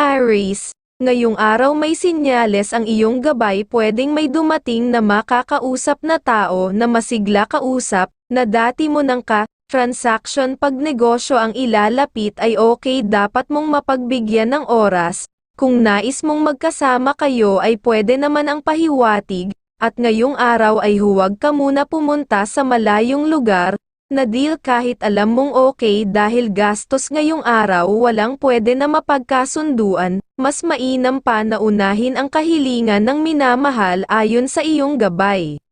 Aries, ngayong araw may sinyales ang iyong gabay pwedeng may dumating na makakausap na tao na masigla kausap, na dati mo nang ka, transaction pag negosyo ang ilalapit ay okay dapat mong mapagbigyan ng oras, kung nais mong magkasama kayo ay pwede naman ang pahiwatig, at ngayong araw ay huwag ka muna pumunta sa malayong lugar, na deal kahit alam mong okay dahil gastos ngayong araw walang pwede na mapagkasunduan, mas mainam pa na unahin ang kahilingan ng minamahal ayon sa iyong gabay.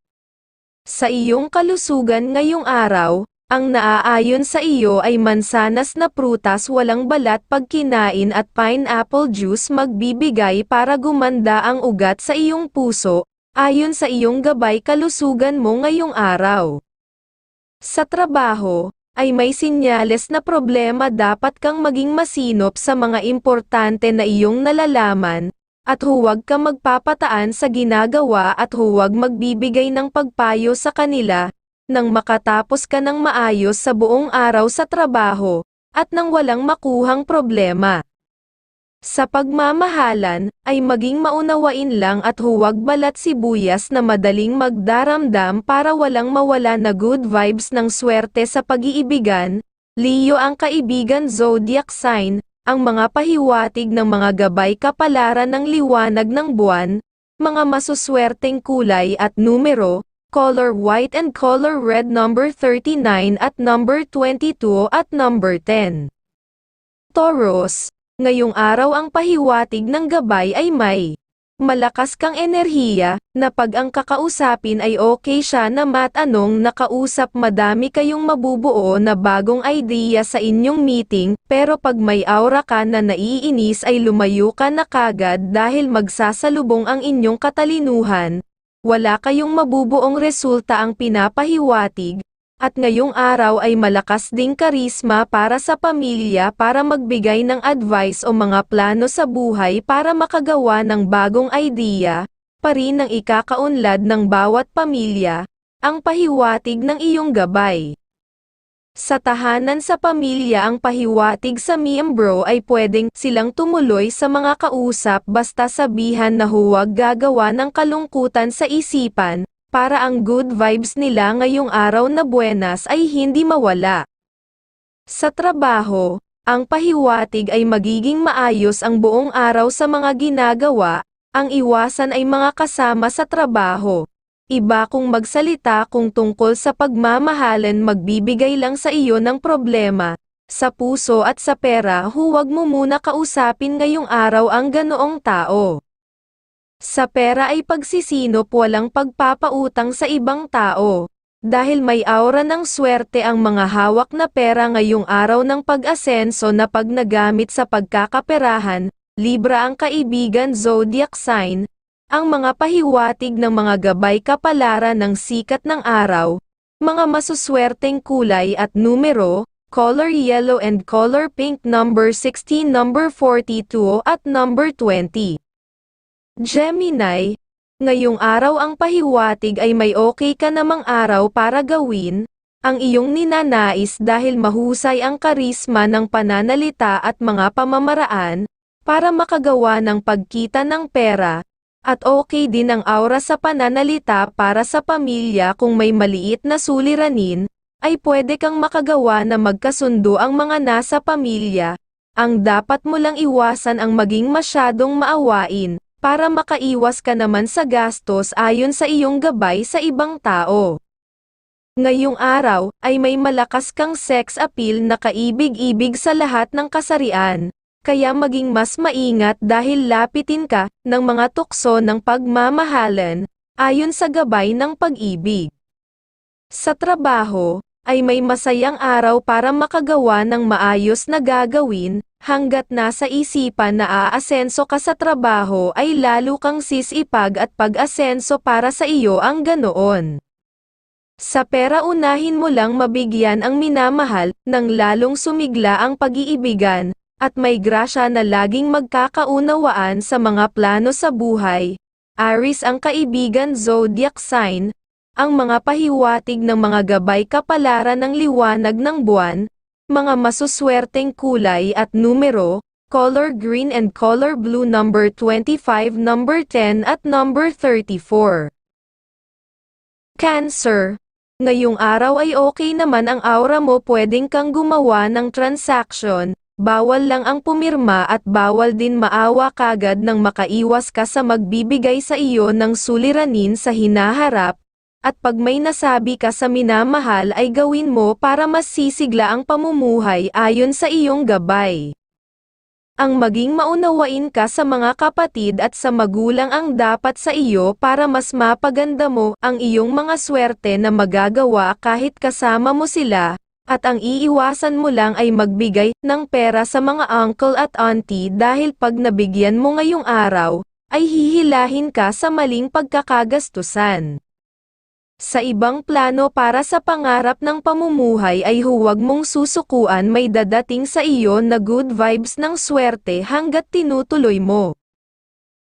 Sa iyong kalusugan ngayong araw, ang naaayon sa iyo ay mansanas na prutas walang balat pag kinain at pineapple juice magbibigay para gumanda ang ugat sa iyong puso, ayon sa iyong gabay kalusugan mo ngayong araw. Sa trabaho, ay may sinyales na problema dapat kang maging masinop sa mga importante na iyong nalalaman, at huwag ka magpapataan sa ginagawa at huwag magbibigay ng pagpayo sa kanila, nang makatapos ka ng maayos sa buong araw sa trabaho, at nang walang makuhang problema. Sa pagmamahalan, ay maging maunawain lang at huwag balat sibuyas na madaling magdaramdam para walang mawala na good vibes ng swerte sa pag-iibigan. Leo ang kaibigan zodiac sign, ang mga pahiwatig ng mga gabay kapalaran ng liwanag ng buwan, mga masuswerteng kulay at numero, color white and color red number 39 at number 22 at number 10. Taurus, ngayong araw ang pahiwatig ng gabay ay may malakas kang enerhiya, na pag ang kakausapin ay okay siya na matanong nakausap madami kayong mabubuo na bagong idea sa inyong meeting, pero pag may aura ka na naiinis ay lumayo ka na kagad dahil magsasalubong ang inyong katalinuhan, wala kayong mabubuong resulta ang pinapahiwatig, at ngayong araw ay malakas ding karisma para sa pamilya para magbigay ng advice o mga plano sa buhay para makagawa ng bagong idea, pa rin ang ikakaunlad ng bawat pamilya, ang pahiwatig ng iyong gabay. Sa tahanan sa pamilya ang pahiwatig sa miyembro ay pwedeng silang tumuloy sa mga kausap basta sabihan na huwag gagawa ng kalungkutan sa isipan, para ang good vibes nila ngayong araw na buenas ay hindi mawala. Sa trabaho, ang pahiwatig ay magiging maayos ang buong araw sa mga ginagawa, ang iwasan ay mga kasama sa trabaho. Iba kung magsalita kung tungkol sa pagmamahalan magbibigay lang sa iyo ng problema, sa puso at sa pera huwag mo muna kausapin ngayong araw ang ganoong tao. Sa pera ay pagsisinop walang pagpapautang sa ibang tao. Dahil may aura ng swerte ang mga hawak na pera ngayong araw ng pag-asenso na pag nagamit sa pagkakaperahan, Libra ang kaibigan zodiac sign, ang mga pahiwatig ng mga gabay kapalaran ng sikat ng araw, mga masuswerteng kulay at numero, color yellow and color pink number 16 number 42 at number 20. Gemini, ngayong araw ang pahiwatig ay may okay ka namang araw para gawin, ang iyong ninanais dahil mahusay ang karisma ng pananalita at mga pamamaraan, para makagawa ng pagkita ng pera, at okay din ang aura sa pananalita para sa pamilya kung may maliit na suliranin, ay pwede kang makagawa na magkasundo ang mga nasa pamilya, ang dapat mo lang iwasan ang maging masyadong maawain, para makaiwas ka naman sa gastos ayon sa iyong gabay sa ibang tao. Ngayong araw, ay may malakas kang sex appeal na kaibig-ibig sa lahat ng kasarian, kaya maging mas maingat dahil lapitin ka ng mga tukso ng pagmamahalan, ayon sa gabay ng pag-ibig. Sa trabaho, ay may masayang araw para makagawa ng maayos na gagawin, hanggat nasa isipan na aasenso ka sa trabaho ay lalo kang sisipag at pag-asenso para sa iyo ang ganoon. Sa pera unahin mo lang mabigyan ang minamahal, nang lalong sumigla ang pag-iibigan, at may grasya na laging magkakaunawaan sa mga plano sa buhay. Aris ang kaibigan zodiac sign, ang mga pahiwatig ng mga gabay kapalaran ng liwanag ng buwan, mga masuswerteng kulay at numero, color green and color blue number 25, number 10 at number 34. Cancer. Ngayong araw ay okay naman ang aura mo pwedeng kang gumawa ng transaction, bawal lang ang pumirma at bawal din maawa kagad nang makaiwas ka sa magbibigay sa iyo ng suliranin sa hinaharap, at pag may nasabi ka sa minamahal ay gawin mo para mas sisigla ang pamumuhay ayon sa iyong gabay. Ang maging maunawain ka sa mga kapatid at sa magulang ang dapat sa iyo para mas mapaganda mo ang iyong mga swerte na magagawa kahit kasama mo sila, at ang iiwasan mo lang ay magbigay ng pera sa mga uncle at auntie dahil pag nabigyan mo ngayong araw, ay hihilahin ka sa maling pagkakagastusan. Sa ibang plano para sa pangarap ng pamumuhay ay huwag mong susukuan may dadating sa iyo na good vibes ng swerte hanggat tinutuloy mo.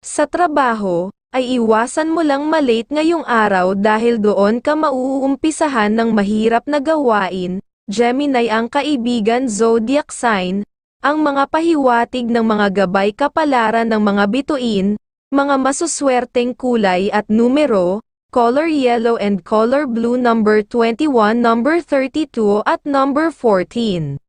Sa trabaho, ay iwasan mo lang malate ngayong araw dahil doon ka mauumpisahan ng mahirap na gawain, Gemini ang kaibigan zodiac sign, ang mga pahiwatig ng mga gabay kapalaran ng mga bituin, mga masuswerteng kulay at numero, color yellow and color blue number 21, number 32 at number 14.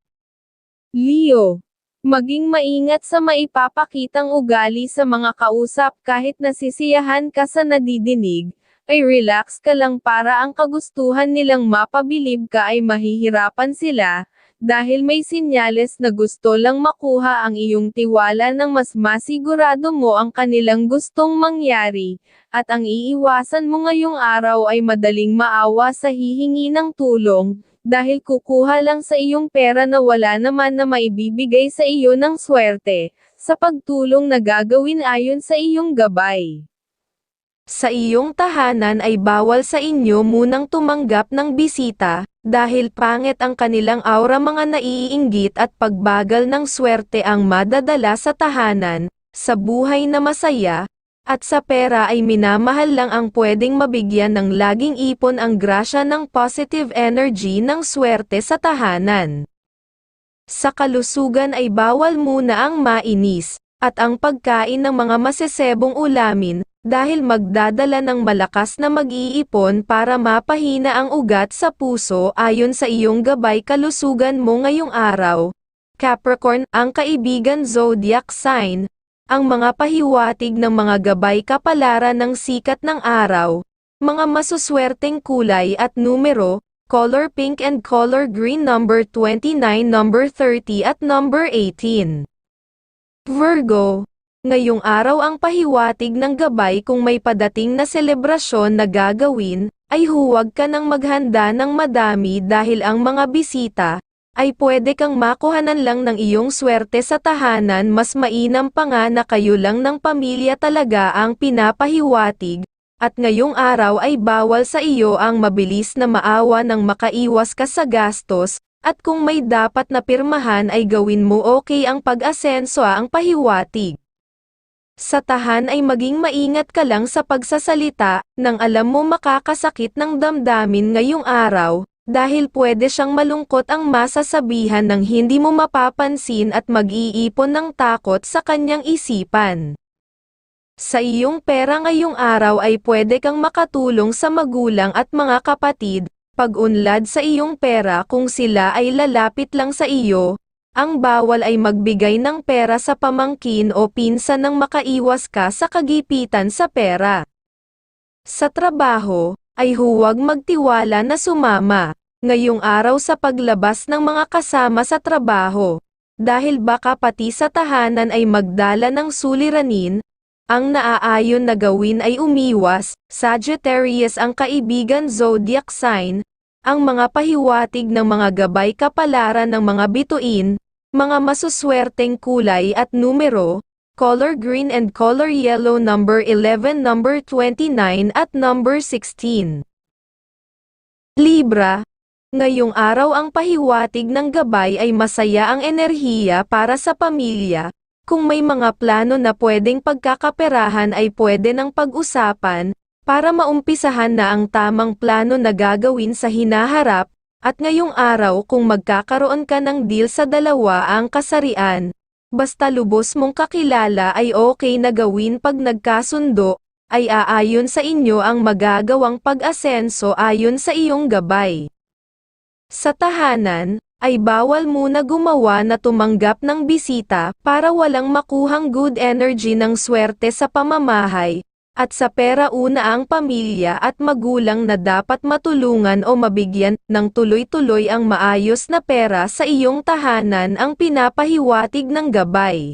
Leo. Maging maingat sa maipapakitang ugali sa mga kausap kahit nasisiyahan ka sa nadidinig, ay relax ka lang para ang kagustuhan nilang mapabilib ka ay mahihirapan sila, dahil may sinyales na gusto lang makuha ang iyong tiwala ng mas masigurado mo ang kanilang gustong mangyari, at ang iiwasan mo ngayong araw ay madaling maawa sa hihingi ng tulong, dahil kukuha lang sa iyong pera na wala naman na maibibigay sa iyo ng swerte, sa pagtulong na gagawin ayon sa iyong gabay. Sa iyong tahanan ay bawal sa inyo munang tumanggap ng bisita, dahil pangit ang kanilang aura mga naiinggit at pagbagal ng swerte ang madadala sa tahanan, sa buhay na masaya, at sa pera ay minamahal lang ang pwedeng mabigyan ng laging ipon ang grasya ng positive energy ng swerte sa tahanan. Sa kalusugan ay bawal muna ang mainis, at ang pagkain ng mga masesebong ulamin, dahil magdadala ng malakas na mag-iipon para mapahina ang ugat sa puso ayon sa iyong gabay kalusugan mo ngayong araw. Capricorn, ang kaibigan zodiac sign, ang mga pahiwatig ng mga gabay kapalaran ng sikat ng araw, mga masuswerteng kulay at numero, color pink and color green number 29, number 30 at number 18. Virgo, ngayong araw ang pahiwatig ng gabay kung may padating na selebrasyon na gagawin, ay huwag ka nang maghanda ng madami dahil ang mga bisita, ay pwede kang makuhanan lang ng iyong swerte sa tahanan mas mainam pa nga na kayo lang ng pamilya talaga ang pinapahiwatig, at ngayong araw ay bawal sa iyo ang mabilis na maawa ng makaiwas ka sa gastos, at kung may dapat na pirmahan ay gawin mo okay ang pag-asenso ang pahiwatig. Sa tahan ay maging maingat ka lang sa pagsasalita, nang alam mo makakasakit ng damdamin ngayong araw, dahil pwede siyang malungkot ang masasabihan ng hindi mo mapapansin at mag-iipon ng takot sa kanyang isipan. Sa iyong pera ngayong araw ay pwede kang makatulong sa magulang at mga kapatid, pag-unlad sa iyong pera kung sila ay lalapit lang sa iyo, ang bawal ay magbigay ng pera sa pamangkin o pinsan nang makaiwas ka sa kagipitan sa pera. Sa trabaho, ay huwag magtiwala na sumama, ngayong araw sa paglabas ng mga kasama sa trabaho, dahil baka pati sa tahanan ay magdala ng suliranin, ang naaayon na gawin ay umiwas, Sagittarius ang kaibigan zodiac sign, ang mga pahiwatig ng mga gabay kapalaran ng mga bituin, mga masuswerteng kulay at numero, color green and color yellow number 11 number 29 at number 16. Libra, ngayong araw ang pahiwatig ng gabay ay masaya ang enerhiya para sa pamilya, kung may mga plano na pwedeng pagkakaperahan ay pwede ng pag-usapan, para maumpisahan na ang tamang plano na gagawin sa hinaharap, at ngayong araw kung magkakaroon ka ng deal sa dalawa ang kasarian, Basta lubos mong kakilala ay okay na gawin pag nagkasundo, ay aayon sa inyo ang magagawang pag-asenso ayon sa iyong gabay. Sa tahanan, ay bawal muna gumawa na tumanggap ng bisita para walang makuhang good energy ng swerte sa pamamahay, at sa pera una ang pamilya at magulang na dapat matulungan o mabigyan ng tuloy-tuloy ang maayos na pera sa iyong tahanan ang pinapahiwatig ng gabay.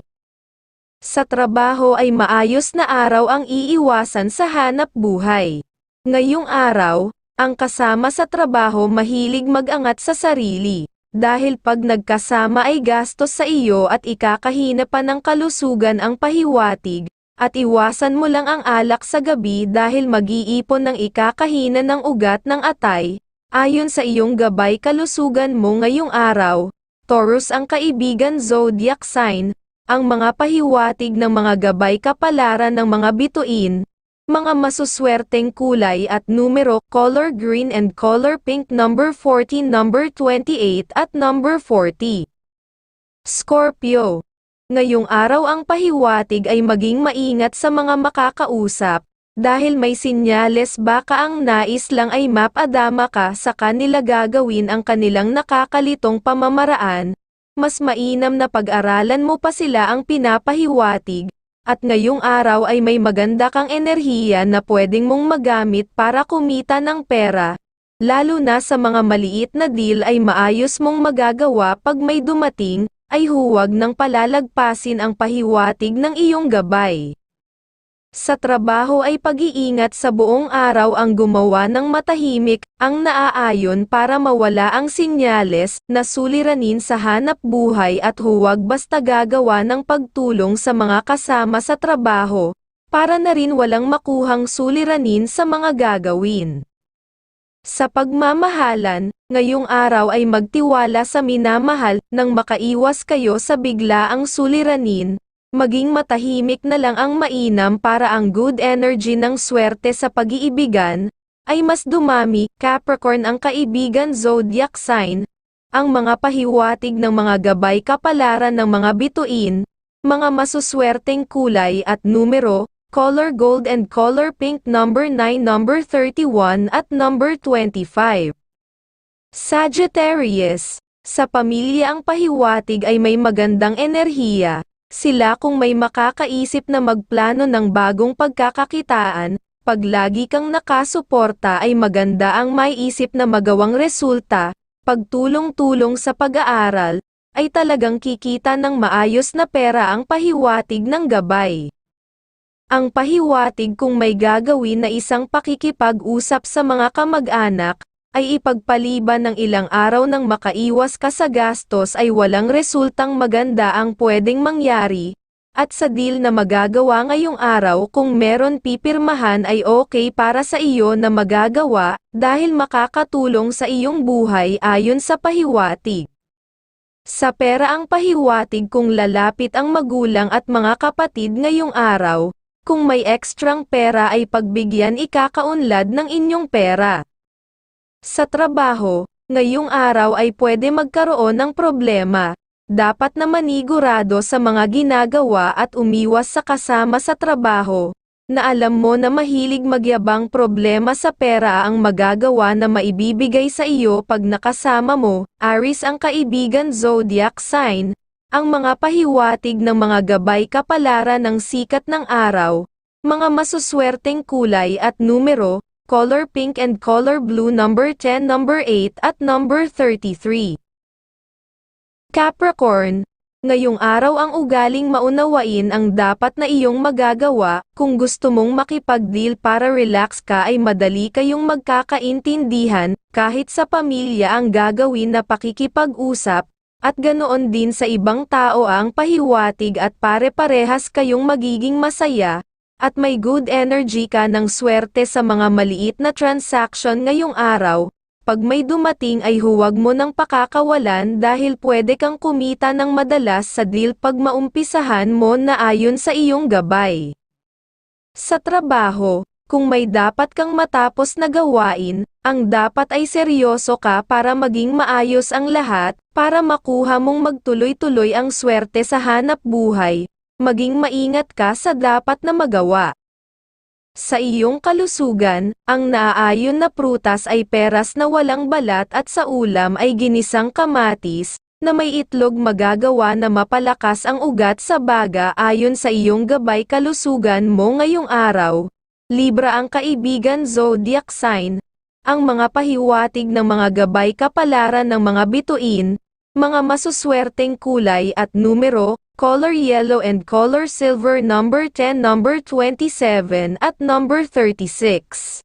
Sa trabaho ay maayos na araw ang iiwasan sa hanap buhay. Ngayong araw, ang kasama sa trabaho mahilig mag-angat sa sarili. Dahil pag nagkasama ay gastos sa iyo at ikakahina pa ng kalusugan ang pahiwatig, at iwasan mo lang ang alak sa gabi dahil mag-iipon ng ikakahina ng ugat ng atay, ayon sa iyong gabay kalusugan mo ngayong araw. Taurus ang kaibigan zodiac sign, ang mga pahiwatig ng mga gabay kapalaran ng mga bituin, mga masuswerteng kulay at numero color green and color pink number 14 number 28 at number 40. Scorpio. Ngayong araw ang pahiwatig ay maging maingat sa mga makakausap, dahil may sinyales baka ang nais lang ay mapadama ka sa kanila gagawin ang kanilang nakakalitong pamamaraan, mas mainam na pag-aralan mo pa sila ang pinapahiwatig, at ngayong araw ay may maganda kang enerhiya na pwedeng mong magamit para kumita ng pera. Lalo na sa mga maliit na deal ay maayos mong magagawa pag may dumating, ay huwag nang palalagpasin ang pahiwatig ng iyong gabay. Sa trabaho ay pag-iingat sa buong araw ang gumawa ng matahimik, ang naaayon para mawala ang sinyales na suliranin sa hanap buhay at huwag basta gagawa ng pagtulong sa mga kasama sa trabaho, para na rin walang makuhang suliranin sa mga gagawin. Sa pagmamahalan, ngayong araw ay magtiwala sa minamahal nang makaiwas kayo sa biglaang suliranin, maging matahimik na lang ang mainam para ang good energy ng swerte sa pag-iibigan, ay mas dumami, Capricorn ang kaibigan zodiac sign, ang mga pahiwatig ng mga gabay kapalaran ng mga bituin, mga masuswerteng kulay at numero, color gold and color pink number 9 number 31 at number 25. Sagittarius, sa pamilya ang pahiwatig ay may magandang enerhiya, sila kung may makakaisip na magplano ng bagong pagkakakitaan, pag lagi kang nakasuporta ay maganda ang maiisip na magawang resulta, pagtulong-tulong sa pag-aaral, ay talagang kikita ng maayos na pera ang pahiwatig ng gabay. Ang pahiwatig kung may gagawin na isang pakikipag-usap sa mga kamag-anak, ay ipagpaliban ng ilang araw nang makaiwas ka sa gastos ay walang resultang maganda ang pwedeng mangyari, at sa deal na magagawa ngayong araw kung meron pipirmahan ay okay para sa iyo na magagawa, dahil makakatulong sa iyong buhay ayon sa pahiwatig. Sa pera ang pahiwatig kung lalapit ang magulang at mga kapatid ngayong araw, kung may ekstrang pera ay pagbigyan ikakaunlad ng inyong pera. Sa trabaho, ngayong araw ay pwede magkaroon ng problema. Dapat na manigurado sa mga ginagawa at umiwas sa kasama sa trabaho, na alam mo na mahilig magyabang problema sa pera ang magagawa na maibibigay sa iyo pag nakasama mo, Aris ang kaibigan zodiac sign, ang mga pahiwatig ng mga gabay kapalaran ng sikat ng araw, mga masuswerteng kulay at numero, color pink and color blue number 10 number 8 at number 33. Capricorn, ngayong araw ang ugaling maunawain ang dapat na iyong magagawa, kung gusto mong makipag-deal para relax ka ay madali kayong magkakaintindihan, kahit sa pamilya ang gagawin na pakikipag-usap, at ganoon din sa ibang tao ang pahiwatig at pare-parehas kayong magiging masaya, at may good energy ka ng swerte sa mga maliit na transaction ngayong araw, pag may dumating ay huwag mo nang pakakawalan dahil pwede kang kumita ng madalas sa deal pag maumpisahan mo na ayon sa iyong gabay. Sa trabaho, kung may dapat kang matapos na gawain, ang dapat ay seryoso ka para maging maayos ang lahat, para makuha mong magtuloy-tuloy ang swerte sa hanap buhay, maging maingat ka sa dapat na magawa. Sa iyong kalusugan, ang naaayon na prutas ay peras na walang balat at sa ulam ay ginisang kamatis, na may itlog magagawa na mapalakas ang ugat sa baga ayon sa iyong gabay kalusugan mo ngayong araw. Libra ang kaibigan zodiac sign, ang mga pahiwatig ng mga gabay kapalaran ng mga bituin, mga masuswerteng kulay at numero, color yellow and color silver number 10, number 27 at number 36.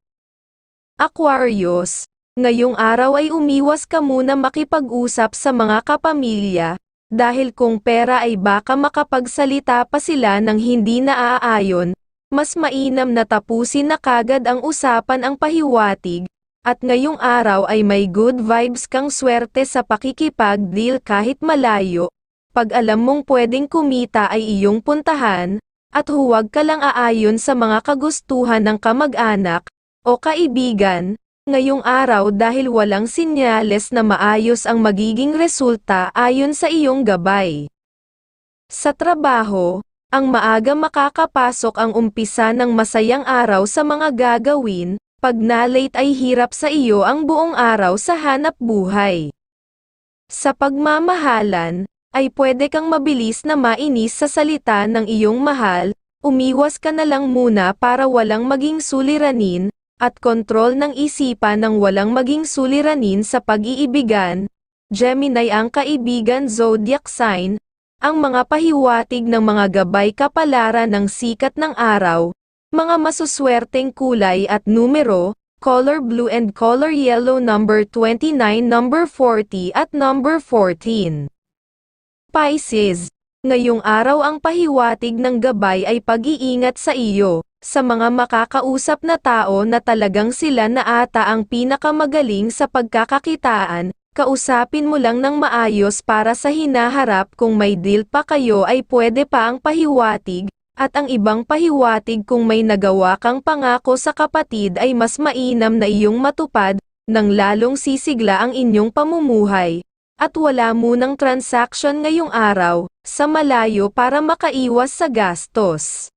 Aquarius, ngayong araw ay umiwas ka muna makipag-usap sa mga kapamilya, dahil kung pera ay baka makapagsalita pa sila ng hindi naaayon, mas mainam na tapusin na kagad ang usapan ang pahiwatig, at ngayong araw ay may good vibes kang swerte sa pakikipag-deal kahit malayo. Pag alam mong pwedeng kumita ay iyong puntahan, at huwag ka lang aayon sa mga kagustuhan ng kamag-anak, o kaibigan, ngayong araw dahil walang sinyales na maayos ang magiging resulta ayon sa iyong gabay. Sa trabaho, ang maaga makakapasok ang umpisa ng masayang araw sa mga gagawin, pag na-late ay hirap sa iyo ang buong araw sa hanap buhay. Sa pagmamahalan, ay pwede kang mabilis na mainis sa salita ng iyong mahal, umiwas ka na lang muna para walang maging suliranin, at kontrol ng isipan ng walang maging suliranin sa pag-iibigan. Gemini ang kaibigan zodiac sign, ang mga pahiwatig ng mga gabay kapalaran ng sikat ng araw, mga masuswerteng kulay at numero, color blue and color yellow number 29, number 40 at number 14. Pisces, ngayong araw ang pahiwatig ng gabay ay pag-iingat sa iyo, sa mga makakausap na tao na talagang sila na ata ang pinakamagaling sa pagkakakitaan, kausapin mo lang ng maayos para sa hinaharap kung may deal pa kayo ay pwede pa ang pahiwatig, at ang ibang pahiwatig kung may nagawa kang pangako sa kapatid ay mas mainam na iyong matupad, nang lalong sisigla ang inyong pamumuhay. At wala munang transaction ngayong araw, sa malayo para makaiwas sa gastos.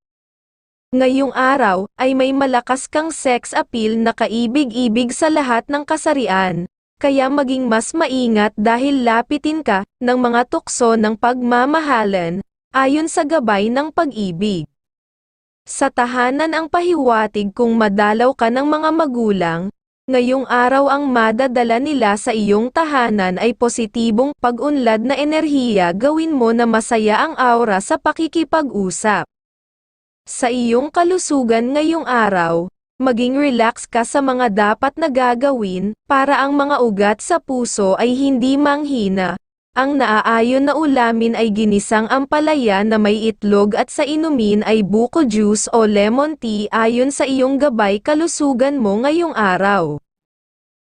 Ngayong araw, ay may malakas kang sex appeal na kaibig-ibig sa lahat ng kasarian, kaya maging mas maingat dahil lapitin ka ng mga tukso ng pagmamahalan, ayon sa gabay ng pag-ibig. Sa tahanan ang pahiwatig kung madalaw ka ng mga magulang, ngayong araw ang madadala nila sa iyong tahanan ay positibong pag-unlad na enerhiya gawin mo na masaya ang aura sa pakikipag-usap. Sa iyong kalusugan ngayong araw, maging relax ka sa mga dapat na gagawin, para ang mga ugat sa puso ay hindi manghina. Ang naaayon na ulamin ay ginisang ampalaya na may itlog at sa inumin ay buko juice o lemon tea ayon sa iyong gabay kalusugan mo ngayong araw.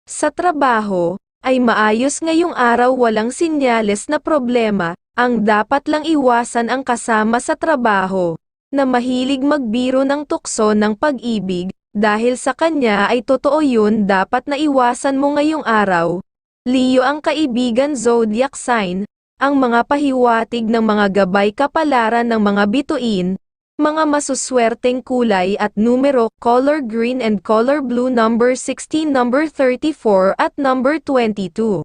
Sa trabaho, ay maayos ngayong araw walang sinyales na problema, ang dapat lang iwasan ang kasama sa trabaho, na mahilig magbiro ng tukso ng pag-ibig, dahil sa kanya ay totoo yun dapat na iwasan mo ngayong araw. Leo ang kaibigan zodiac sign, ang mga pahiwatig ng mga gabay kapalaran ng mga bituin, mga masuswerteng kulay at numero, color green and color blue number 16, number 34 at number 22.